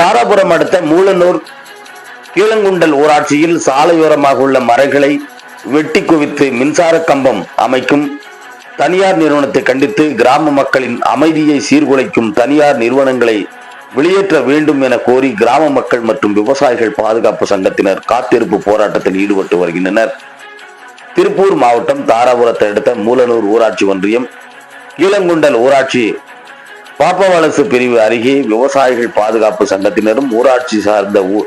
தாராபுரம் அடுத்த மூலனூர் கீழங்குண்டல் ஊராட்சியில் சாலையோரமாக உள்ள மரங்களை வெட்டி குவித்து மின்சார கம்பம் அமைக்கும் தனியார் நிறுவனத்தை கண்டித்து கிராம மக்களின் அமைதியை சீர்குலைக்கும் தனியார் நிறுவனங்களை வெளியேற்ற வேண்டும் என கோரி கிராம மக்கள் மற்றும் விவசாயிகள் பாதுகாப்பு சங்கத்தினர் காத்திருப்பு போராட்டத்தில் ஈடுபட்டு வருகின்றனர். திருப்பூர் மாவட்டம் தாராபுரத்தை அடுத்த மூலனூர் ஊராட்சி ஒன்றியம் கீழங்குண்டல் ஊராட்சி பாப்பவலசு பிரிவு அருகே விவசாயிகள் பாதுகாப்பு சங்கத்தினரும் ஊராட்சி சார்ந்த ஊர்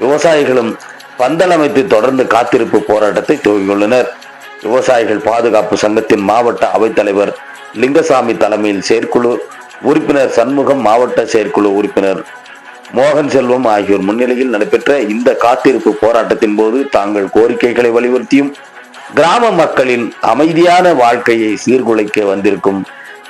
விவசாயிகளும் பந்தல் அமைத்து தொடர்ந்து காத்திருப்பு போராட்டத்தை துவங்கியுள்ளனர். விவசாயிகள் பாதுகாப்பு சங்கத்தின் மாவட்ட அவைத்தலைவர் லிங்கசாமி தலைமையில் செயற்குழு உறுப்பினர் சண்முகம் மாவட்ட செயற்குழு உறுப்பினர் மோகன் செல்வம் ஆகியோர் முன்னிலையில் நடைபெற்ற இந்த காத்திருப்பு போராட்டத்தின் போது தாங்கள் கோரிக்கைகளை வலியுறுத்தியும் கிராம மக்களின் அமைதியான வாழ்க்கையை சீர்குலைக்க வந்திருக்கும்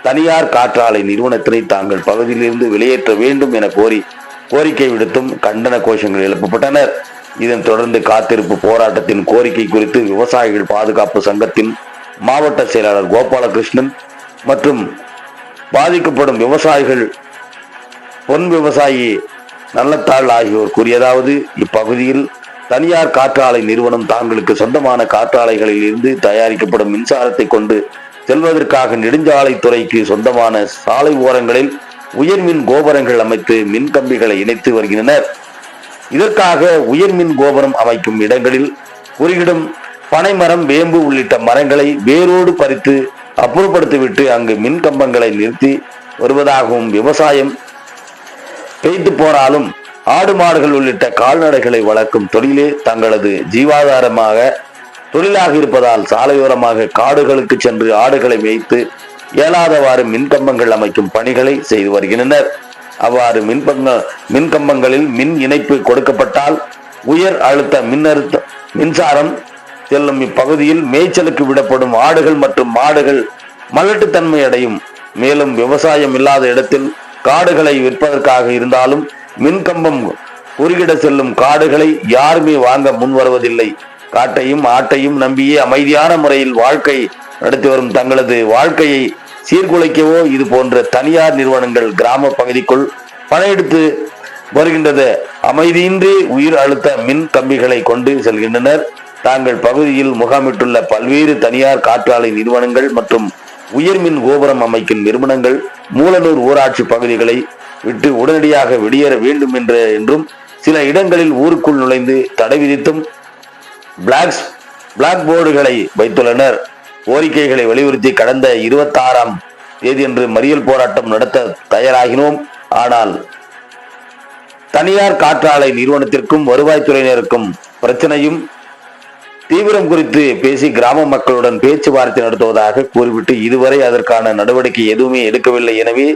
தனியார் காற்றாலை நிறுவனத்தினை தாங்கள் பகுதியிலிருந்து வெளியேற்ற வேண்டும் என கோரி கோரிக்கை விடுத்தும் கண்டன கோஷங்கள் எழுப்பப்பட்டனர் இதன் தொடர்ந்து காத்திருப்பு போராட்டத்தின் கோரிக்கை குறித்து விவசாயிகள் பாதுகாப்பு சங்கத்தின் மாவட்ட செயலாளர் கோபாலகிருஷ்ணன் மற்றும் பாதிக்கப்படும் விவசாயிகள் பொன் விவசாயி நல்லத்தாள் ஆகியோர் கூறியதாவது இப்பகுதியில் தனியார் காற்றாலை நிறுவனம் தாங்களுக்கு சொந்தமான காற்றாலைகளில் இருந்து தயாரிக்கப்படும் மின்சாரத்தை கொண்டு செல்வதற்காக நெடுஞ்சாலைத்துறைக்கு சொந்தமான சாலை ஓரங்களில் உயர்மின் கோபுரங்கள் அமைத்து மின் கம்பிகளை இணைத்து வருகின்றனர். இதற்காக உயர்மின் கோபுரம் அமைக்கும் இடங்களில் குறியிடும் பனைமரம் வேம்பு உள்ளிட்ட மரங்களை வேரோடு பறித்து அப்புறப்படுத்திவிட்டு அங்கு மின் கம்பங்களை நிறுத்தி வருவதாகவும் விவசாயம் பெய்து போனாலும் ஆடு மாடுகள் உள்ளிட்ட கால்நடைகளை வளர்க்கும் தொழிலே தங்களது ஜீவாதாரமாக தொழிலாக இருப்பதால் சாலையோரமாக காடுகளுக்கு சென்று ஆடுகளை மேய்த்து இயலாதவாறு மின்கம்பங்கள் அமைக்கும் பணிகளை செய்து வருகின்றனர். அவ்வாறு மின்பங்க மின்கம்பங்களில் மின் இணைப்பு கொடுக்கப்பட்டால் உயர் அழுத்த மின்னழுத்த மின்சாரம் செல்லும் இப்பகுதியில் மேய்ச்சலுக்கு விடப்படும் ஆடுகள் மற்றும் மாடுகள் மலட்டுத்தன்மை அடையும். மேலும் விவசாயம் இல்லாத இடத்தில் காடுகளை விற்பதற்காக இருந்தாலும் மின்கம்பம் குறுகிட செல்லும் காடுகளை யாருமே வாங்க முன் வருவதில்லை காட்டையும் ஆட்டையும் நம்பியே அமைதியான முறையில் வாழ்க்கை நடத்தி வரும் தங்களது வாழ்க்கையை சீர்குலைக்கவோ இது போன்ற தனியார் நிறுவனங்கள் கிராம பகுதிக்குள் பணம் எடுத்து வருகின்றது. அமைதியின்றி உயிர் அழுத்த மின் கம்பிகளை கொண்டு செல்கின்றனர். தாங்கள் பகுதியில் முகாமிட்டுள்ள பல்வேறு தனியார் காற்றாலை நிறுவனங்கள் மற்றும் உயர்மின் கோபுரம் அமைக்கும் நிறுவனங்கள் மூலனூர் ஊராட்சி பகுதிகளை விட்டு உடனடியாக வெளியேற வேண்டும் என்ற என்றும் சில இடங்களில் ஊருக்குள் நுழைந்து தடை விதித்தும் பிளாக்ஸ் பிளாக் போர்டுகளை வைத்துள்ளனர். கோரிக்கைகளை வலியுறுத்தி கடந்த இருபத்தாறாம் தேதியன்று மறியல் போராட்டம் நடத்த தயாராகினோம். ஆனால் தனியார் காற்றாலை நிறுவனத்திற்கும் வருவாய்த்துறையினருக்கும் பிரச்சனையும் தீவிரம் குறித்து பேசி கிராம மக்களுடன் பேச்சுவார்த்தை நடத்துவதாக கூறிவிட்டு இதுவரை அதற்கான நடவடிக்கை எதுவுமே எடுக்கவில்லை. எனவே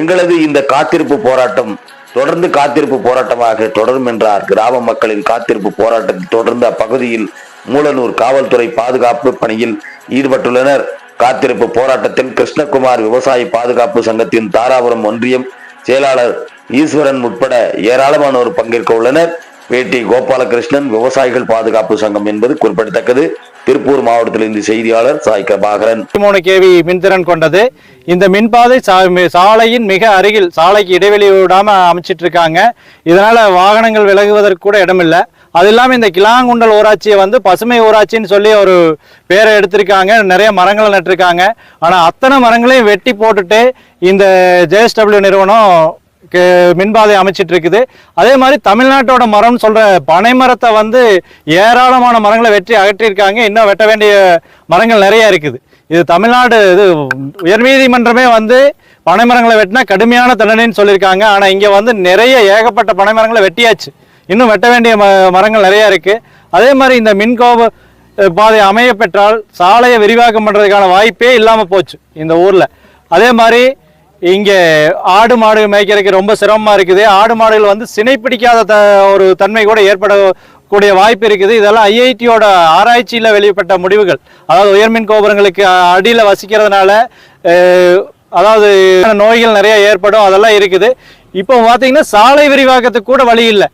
எங்களது இந்த காத்திருப்பு போராட்டம் தொடர்ந்து காத்திருப்பு போராட்டமாக தொடரும் என்றார். கிராம மக்களின் காத்திருப்பு போராட்டத்தில் தொடர்ந்து அப்பகுதியில் மூலனூர் காவல்துறை பாதுகாப்பு பணியில் ஈடுபட்டுள்ளனர். காத்திருப்பு போராட்டத்தில் கிருஷ்ணகுமார் விவசாய பாதுகாப்பு சங்கத்தின் தாராபுரம் ஒன்றியம் செயலாளர் ஈஸ்வரன் உட்பட ஏராளமானோர் பங்கேற்க உள்ளனர். வேட்டி கோபாலகிருஷ்ணன் விவசாயிகள் பாதுகாப்பு சங்கம் என்பது குறிப்பிடத்தக்கது. திருப்பூர் மாவட்டத்திலிருந்து செய்தியாளர் சாய் பிரபாகரன். மூணு கேவி மின்திறன் கொண்டது. இந்த மின்பாதை சா- சாலையின் மிக அருகில் சாலைக்கு இடைவெளி விடாம அமைச்சிட்டு இருக்காங்க இதனால வாகனங்கள் விலகுவதற்கு கூட இடமில்லை. அது இல்லாமல் இந்த கிளாங்குண்டல் ஊராட்சியை வந்து பசுமை ஊராட்சின்னு சொல்லி ஒரு பேரை எடுத்திருக்காங்க. நிறைய மரங்களை நட்டிருக்காங்க. ஆனால் அத்தனை மரங்களையும் வெட்டி போட்டுட்டு இந்த ஜேஎஸ்டபிள்யூ நிறுவனம் மின்பாதை அமைச்சிட்டு இருக்குது அதே மாதிரி தமிழ்நாட்டோட மரம்னு சொல்ற பனை மரத்தை வந்து ஏராளமான மரங்களை வெட்டி அகற்றியிருக்காங்க. இன்னும் வெட்ட வேண்டிய மரங்கள் நிறைய இருக்குது. இது தமிழ்நாடு இது உயர்நீதிமன்றமே வந்து பனை மரங்களை வெட்டினா கடுமையான தண்டனைன்னு சொல்லியிருக்காங்க. ஆனால் இங்கே வந்து நிறைய ஏகப்பட்ட பனை மரங்களை வெட்டியாச்சு. இன்னும் வெட்ட வேண்டிய ம மரங்கள் நிறைய இருக்கு. அதே மாதிரி இந்த மின்கோப பாதை அமைய பெற்றால் சாலையை விரிவாக்கம் பண்ணுறதுக்கான வாய்ப்பே இல்லாமல் போச்சு இந்த ஊரில். அதே மாதிரி இங்கே ஆடு மாடு மேய்க்கிறதுக்கு ரொம்ப சிரமமாக இருக்குது. ஆடு மாடுகள் வந்து சினை பிடிக்காத த ஒரு தன்மை கூட ஏற்படக்கூடிய வாய்ப்பு இருக்குது. இதெல்லாம் ஐஐடியோட ஆராய்ச்சியில் வெளிப்பட்ட முடிவுகள். அதாவது உயர்மின் கோபுரங்களுக்கு அடியில் வசிக்கிறதுனால அதாவது நோய்கள் நிறைய ஏற்படும். அதெல்லாம் இருக்குது. இப்போ பார்த்தீங்கன்னா சாலை விரிவாக்கத்துக்கு கூட வழி இல்லை.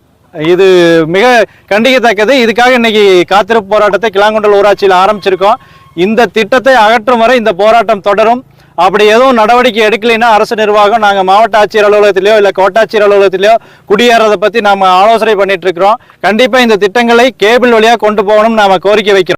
இது மிக கண்டிக்கத்தக்கது. இதுக்காக இன்னைக்கு காத்திருப்பு போராட்டத்தை கிளாங்குண்டல் ஊராட்சியில் ஆரம்பிச்சிருக்கோம். இந்த திட்டத்தை அகற்றும் வரை இந்த போராட்டம் தொடரும். அப்படி எதுவும் நடவடிக்கை எடுக்கலைன்னா அரசு நிர்வாகம் நாங்கள் மாவட்ட ஆட்சியர் அலுவலகத்திலேயோ இல்லை கோட்டாட்சியர் அலுவலகத்திலேயோ குடியேறதை பற்றி நாம் ஆலோசனை பண்ணிட்டு இருக்கிறோம். கண்டிப்பாக இந்த திட்டங்களை கேபிள் வழியாக கொண்டு போகணும்னு நாம் கோரிக்கை வைக்கிறோம்.